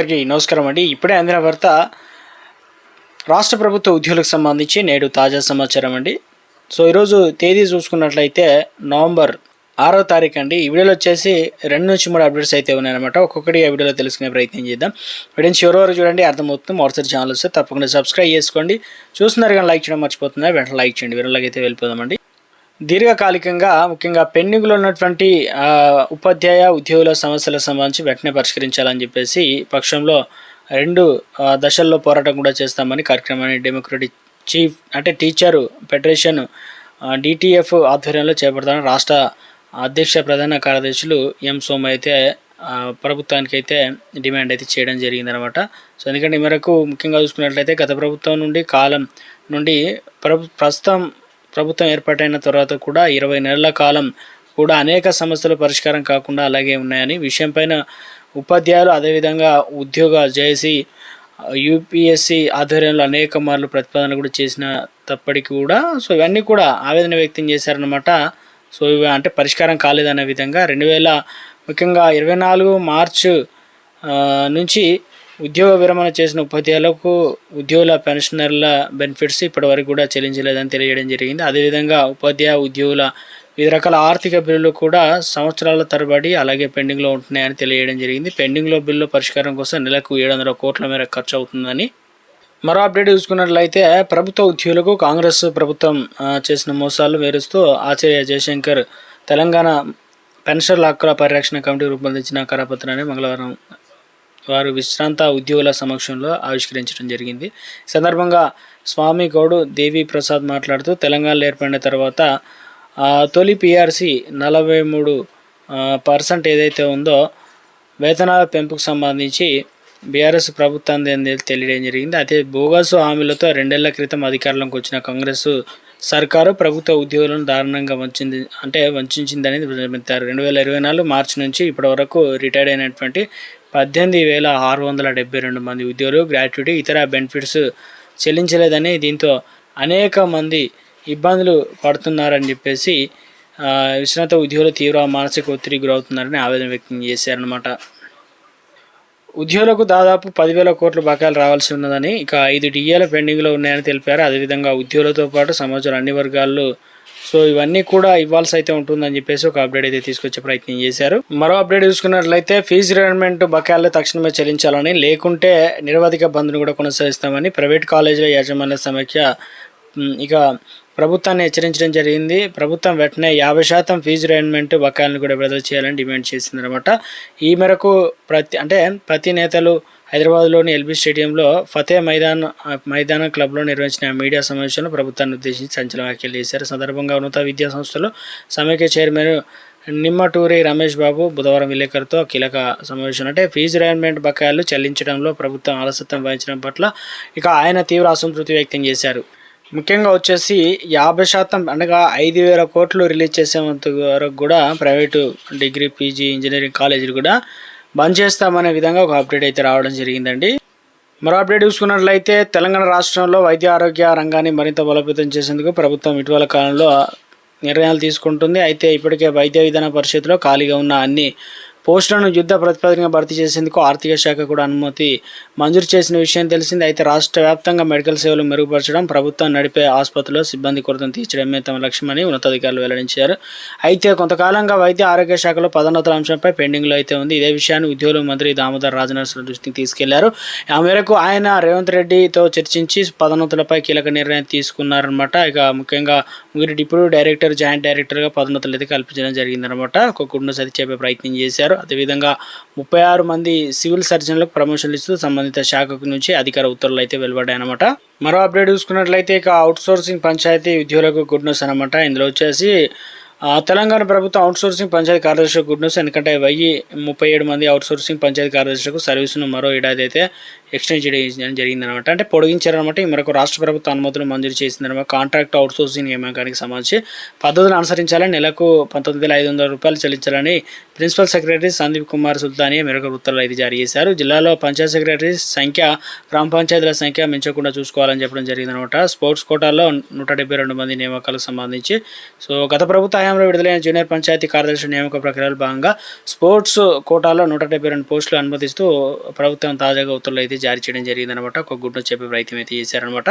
అందరికీ నమస్కారం అండి. ఇప్పుడే అందిన వార్త రాష్ట్ర ప్రభుత్వ ఉద్యోగులకు సంబంధించి నేడు తాజా సమాచారం అండి. సో ఈరోజు తేదీ చూసుకున్నట్లయితే నవంబర్ ఆరో తారీఖు అండి. ఈ వీడియోలో వచ్చేసి రెండు నుంచి మూడు అప్డేట్స్ అయితే ఉన్నాయన్నమాట. ఒక్కొక్కటి ఆ వీడియోలో తెలుసుకునే ప్రయత్నం చేద్దాం. వీడియో చివరి వరకు చూడండి అర్థమవుతుంది. మరోసారి ఛానల్ వస్తే తప్పకుండా సబ్స్క్రైబ్ చేసుకోండి. చూస్తున్నారు కానీ లైక్ చేయడం మర్చిపోతున్నారు వెంటనే లైక్ చేయండి. వీడియోలోకి అయితే వెళ్ళిపోదామండి. దీర్ఘకాలికంగా ముఖ్యంగా పెండింగ్లో ఉన్నటువంటి ఉపాధ్యాయ ఉద్యోగుల సమస్యలకు సంబంధించి వెంటనే పరిష్కరించాలని చెప్పేసి పక్షంలో రెండు దశల్లో పోరాటం కూడా చేస్తామని కార్యక్రమాన్ని డెమోక్రటిక్ చీఫ్ అంటే టీచరు ఫెడరేషన్ డిటిఎఫ్ ఆధ్వర్యంలో చేపడతామని రాష్ట్ర అధ్యక్ష ప్రధాన కార్యదర్శులు ఎం సోమ అయితే ప్రభుత్వానికి అయితే డిమాండ్ అయితే చేయడం జరిగిందనమాట. సో ఎందుకంటే ఈ మేరకు ముఖ్యంగా చూసుకున్నట్లయితే గత ప్రభుత్వం నుండి కాలం నుండి ప్రభు ప్రస్తుతం ప్రభుత్వం ఏర్పాటైన తర్వాత కూడా ఇరవై నెలల కాలం కూడా అనేక సమస్యలు పరిష్కారం కాకుండా అలాగే ఉన్నాయని విషయంపైన ఉపాధ్యాయులు అదేవిధంగా ఉద్యోగ జేసీ యూపీఎస్సి ఆధ్వర్యంలో అనేక మార్లు ప్రతిపాదనలు కూడా చేసిన తప్పటికి కూడా సో ఇవన్నీ కూడా ఆవేదన వ్యక్తం చేశారనమాట సో ఇవి అంటే పరిష్కారం కాలేదనే విధంగా రెండు వేల ముఖ్యంగా ఇరవై నాలుగు మార్చు నుంచి ఉద్యోగ విరమణ చేసిన ఉపాధ్యాయులకు ఉద్యోగుల పెన్షనర్ల బెనిఫిట్స్ ఇప్పటివరకు కూడా చెల్లించలేదని తెలియడం జరిగింది. అదేవిధంగా ఉపాధ్యాయ ఉద్యోగుల వివిధ రకాల ఆర్థిక బిల్లులు కూడా సంవత్సరాల తరబడి అలాగే పెండింగ్లో ఉంటున్నాయని తెలియడం జరిగింది. పెండింగ్లో బిల్లు పరిష్కారం కోసం నెలకు ఏడు వందల కోట్ల మేర ఖర్చు అవుతుందని మరో అప్డేట్ చూసుకున్నట్లయితే ప్రభుత్వ ఉద్యోగులకు కాంగ్రెస్ ప్రభుత్వం చేసిన మోసాలు వివరిస్తూ ఆచార్య జయశంకర్ తెలంగాణ పెన్షన్ల హక్కుల పరిరక్షణ కమిటీ రూపొందించిన కరపత్రాన్ని మంగళవారం వారు విశ్రాంత ఉద్యోగుల సమక్షంలో ఆవిష్కరించడం జరిగింది. సందర్భంగా స్వామి గౌడు దేవి ప్రసాద్ మాట్లాడుతూ తెలంగాణలో ఏర్పడిన తర్వాత తొలి పిఆర్సి నలభై మూడు పర్సెంట్ ఏదైతే ఉందో వేతనాల పెంపుకు సంబంధించి బీఆర్ఎస్ ప్రభుత్వాన్ని తెలియడం జరిగింది. అయితే బోగసు హామీలతో రెండేళ్ళ క్రితం అధికారంలోకి వచ్చిన కాంగ్రెస్ సర్కారు ప్రభుత్వ ఉద్యోగులను దారుణంగా వంచింది అంటే వంచిందని రెండు వేల ఇరవై నాలుగు మార్చి నుంచి ఇప్పటి వరకు రిటైర్డ్ అయినటువంటి పద్దెనిమిది వేల ఆరు వందల డెబ్బై రెండు మంది ఉద్యోగులు గ్రాట్యుటీ ఇతర బెనిఫిట్స్ చెల్లించలేదని దీంతో అనేక మంది ఇబ్బందులు పడుతున్నారని చెప్పేసి విశ్రాంత ఉద్యోగులు తీవ్ర మానసిక ఒత్తిడి గురవుతున్నారని ఆవేదన వ్యక్తం చేశారనమాట ఉద్యోగులకు దాదాపు పదివేల కోట్ల బకాయిలు రావాల్సి ఉన్నదని ఇక ఐదు డిఏల పెండింగ్లో ఉన్నాయని తెలిపారు. అదేవిధంగా ఉద్యోగులతో పాటు సమాజంలో అన్ని వర్గాల్లో సో ఇవన్నీ కూడా ఇవ్వాల్సి అయితే ఉంటుందని చెప్పేసి ఒక అప్డేట్ అయితే తీసుకొచ్చే ప్రయత్నం చేశారు. మరో అప్డేట్ చూసుకున్నట్లయితే ఫీజు రిటైర్మెంట్ బకాయిలు తక్షణమే చెల్లించాలని లేకుంటే నిరవధిక బంద్ను కూడా కొనసాగిస్తామని ప్రైవేట్ కాలేజీల యాజమాన్య సమైక్య ఇక ప్రభుత్వాన్ని హెచ్చరించడం జరిగింది. ప్రభుత్వం వెంటనే యాభై శాతం ఫీజు రిటైర్మెంట్ బకాయిలను కూడా విడుదల చేయాలని డిమాండ్ చేసిందనమాట ఈ మేరకు ప్రతి అంటే ప్రతి నేతలు హైదరాబాద్లోని ఎల్బీ స్టేడియంలో ఫతే మైదాన్ మైదాన క్లబ్లో నిర్వహించిన మీడియా సమావేశంలో ప్రభుత్వాన్ని ఉద్దేశించి సంచలన వ్యాఖ్యలు చేశారు. సందర్భంగా ఉన్నత విద్యా సంస్థలు సమైక్య చైర్మన్ నిమ్మటూరి రమేష్ బాబు బుధవారం విలేకరుతో కీలక సమావేశం. అంటే ఫీజు రిటైర్మెంట్ బకాయిలు చెల్లించడంలో ప్రభుత్వం ఆలస్యత్వం వహించడం పట్ల ఇక ఆయన తీవ్ర అసంతృప్తి వ్యక్తం చేశారు. ముఖ్యంగా వచ్చేసి యాభై శాతం అనగా ఐదు వేల కోట్లు రిలీజ్ చేసేంత వరకు కూడా ప్రైవేటు డిగ్రీ పీజీ ఇంజనీరింగ్ కాలేజీలు కూడా బంద్ చేస్తామనే విధంగా ఒక అప్డేట్ అయితే రావడం జరిగిందండి. మరో అప్డేట్ చూసుకున్నట్లయితే తెలంగాణ రాష్ట్రంలో వైద్య ఆరోగ్య రంగాన్ని మరింత బలోపేతం చేసేందుకు ప్రభుత్వం ఇటీవల కాలంలో నిర్ణయాలు తీసుకుంటుంది. అయితే ఇప్పటికే వైద్య విధాన పరిషత్లో ఖాళీగా ఉన్న అన్ని పోస్టులను యుద్ధ ప్రతిపాదనగా భర్తీ చేసేందుకు ఆర్థిక శాఖ కూడా అనుమతి మంజూరు చేసిన విషయం తెలిసింది. అయితే రాష్ట్ర వ్యాప్తంగా మెడికల్ సేవలు మెరుగుపరచడం ప్రభుత్వం నడిపే ఆసుపత్రిలో సిబ్బంది కొరతను తీర్చడమే తమ లక్ష్యమని ఉన్నతాధికారులు వెల్లడించారు. అయితే కొంతకాలంగా వైద్య ఆరోగ్య శాఖలో పదోన్నతుల అంశంపై పెండింగ్లో అయితే ఉంది. ఇదే విషయాన్ని ఉద్యోగుల మంత్రి దామోదర్ రాజనరసింహ దృష్టికి తీసుకెళ్ళారు. ఆ మేరకు ఆయన రేవంత్ రెడ్డితో చర్చించి పదోన్నతులపై కీలక నిర్ణయం తీసుకున్నారనమాట ఇక ముఖ్యంగా ముగ్గురు డిప్యూటీ డైరెక్టర్ జాయింట్ డైరెక్టర్గా పదోన్నతులు అయితే కల్పించడం జరిగిందనమాట ఒక గుండె సరి చెప్పే ప్రయత్నం చేశారు. అదేవిధంగా ముప్పై ఆరు మంది సివిల్ సర్జన్లకు ప్రమోషన్లు ఇస్తూ సంబంధిత శాఖకు నుంచి అధికార ఉత్తర్వులు అయితే వెలువడ్డాయన్నమాట. మరో అప్డేట్ చూసుకున్నట్లయితే ఇక అవుట్ సోర్సింగ్ పంచాయతీ ఉద్యోగులకు గుడ్ న్యూస్ అనమాట ఇందులో వచ్చేసి తెలంగాణ ప్రభుత్వం అవుట్ సోర్సింగ్ పంచాయతీ కార్యదర్శులకు గుడ్ న్యూస్ ఎందుకంటే వెయ్యి ముప్పై ఏడు మంది అవుట్ సోర్సింగ్ పంచాయతీ కార్యదర్శులకు సర్వీసును మరో ఏడాది అయితే ఎక్స్టెండ్ చేయడం జరిగిందనమాట. అంటే పొడిగించారనమాట. ఈ మేరకు రాష్ట్ర ప్రభుత్వ అనుమతులు మంజూరు చేసిందనమాట. కాంట్రాక్ట్ అవుట్సోర్సింగ్ నియామకానికి సంబంధించి పద్ధతులు అనుసరించాలని నెలకు పంతొమ్మిది వేల ఐదు వందల రూపాయలు చెల్లించాలని ప్రిన్సిపల్ సెక్రటరీ సందీప్ కుమార్ సుల్తానీ మేరకు ఉత్తర్వులు అయితే జారీ చేశారు. జిల్లాలో పంచాయత్ సెక్రటరీ సంఖ్య గ్రామ పంచాయతీల సంఖ్య మించకుండా చూసుకోవాలని చెప్పడం జరిగిందనమాట. స్పోర్ట్స్ కోటాలో నూట డెబ్బై రెండు మంది నియామకాలకు సంబంధించి సో గత ప్రభుత్వ హయాంలో విడుదలైన జూనియర్ పంచాయతీ కార్యదర్శి నియామక ప్రక్రియలో భాగంగా స్పోర్ట్స్ కోటాలో నూట డెబ్బై రెండు పోస్టులు అనుమతిస్తూ ప్రభుత్వం తాజాగా ఉత్తర్వులు అయితే జారీ చేయడం జరిగిందనమాట. ఒక గుడ్డు చెప్పే ప్రయత్నం అయితే చేశారనమాట.